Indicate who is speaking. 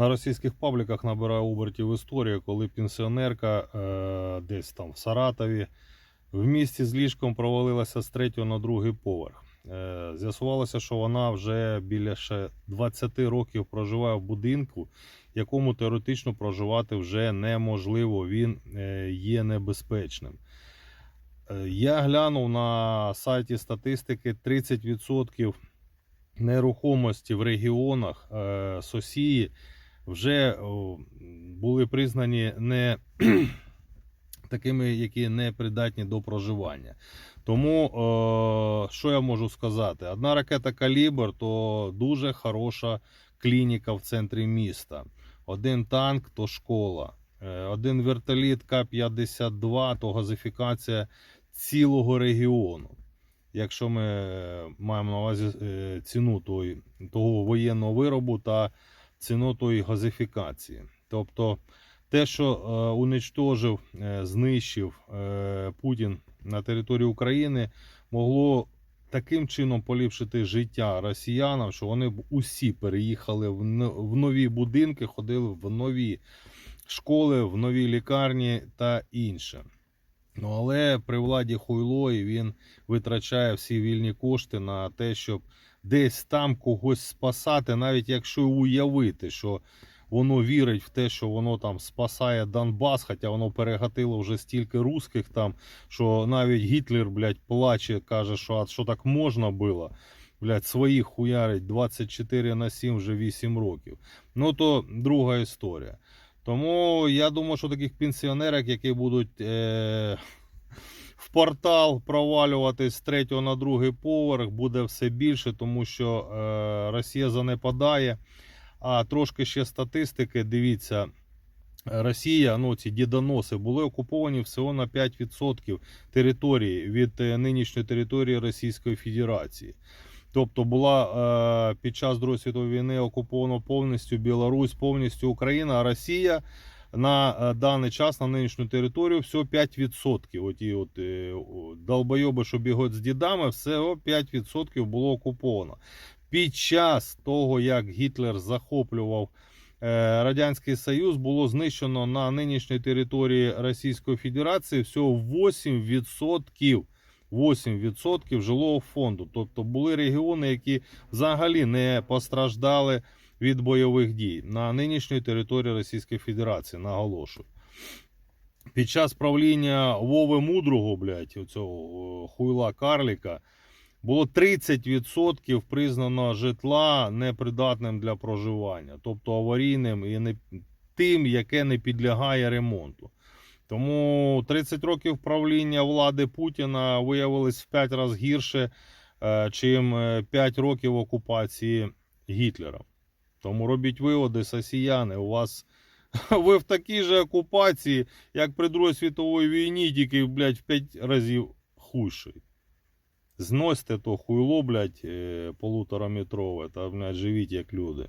Speaker 1: на російських пабліках набирає обертів історія, коли пенсіонерка е, десь там в Саратові в місті з ліжком провалилася з третього на другий поверх. Е, З'ясувалося, що вона вже біля ще 20 років проживає в будинку, якому теоретично проживати вже неможливо. Він е, є небезпечним. Е, Я глянув на сайті статистики 30% нерухомості в регіонах е, Сосії вже були признані не такими, які не придатні до проживання. Тому е, що я можу сказати? Одна ракета калібр то дуже хороша клініка в центрі міста. Один танк то школа. Е, Один вертоліт К-52 то газифікація цілого регіону. Якщо ми е, маємо на увазі е, ціну того воєнного виробу та ціну тої газифікації. Тобто те, що е, уничтожив, е, знищив е, Путін на території України, могло таким чином поліпшити життя росіянам, що вони б усі переїхали в нові будинки, ходили в нові школи, в нові лікарні та інше. Ну але при владі Хуйло він витрачає всі вільні кошти на те, щоб десь там когось спасати, навіть якщо уявити, що воно вірить в те, що воно там спасає Донбас, хоча воно перегатило вже стільки русських там, що навіть Гітлер, блядь, плаче, каже, що а що так можна було. Блядь, своїх хуярить 24 на 7 вже 8 років. Ну то друга історія. Тому я думаю, що таких пенсіонерок, які будуть е- портал провалювати з третього на другий поверх, буде все більше, тому що е- Росія занепадає. А трошки ще статистики, дивіться. Росія, ну ці дідоноси, були окуповані всього на 5% території від е, нинішньої території Російської Федерації. Тобто була е, під час Другої світової війни окупована повністю Білорусь, повністю Україна, а Росія на е, даний час на нинішню територію всього 5%. Оті от е, о, долбойоби, що бігуть з дідами, всього 5% було окуповано. Під час того, як Гітлер захоплював е, Радянський Союз, було знищено на нинішній території Російської Федерації всього 8%. 8% жилого фонду. Тобто були регіони, які взагалі не постраждали від бойових дій на нинішній території Російської Федерації, наголошую. Під час правління Вови Мудрого, блядь, оцього хуйла Карліка, було 30% признано житла непридатним для проживання, тобто аварійним і не тим, яке не підлягає ремонту. Тому 30 років правління влади Путіна виявилось в 5 разів гірше, е, чим е, 5 років окупації Гітлера. Тому робіть виводи, сосіяни, у вас ви в такій же окупації, як при Другій світовій війні, тільки, блядь, в 5 разів худший. Зносьте то хуйло, блядь, е, полутораметрове, та, блядь, живіть як люди.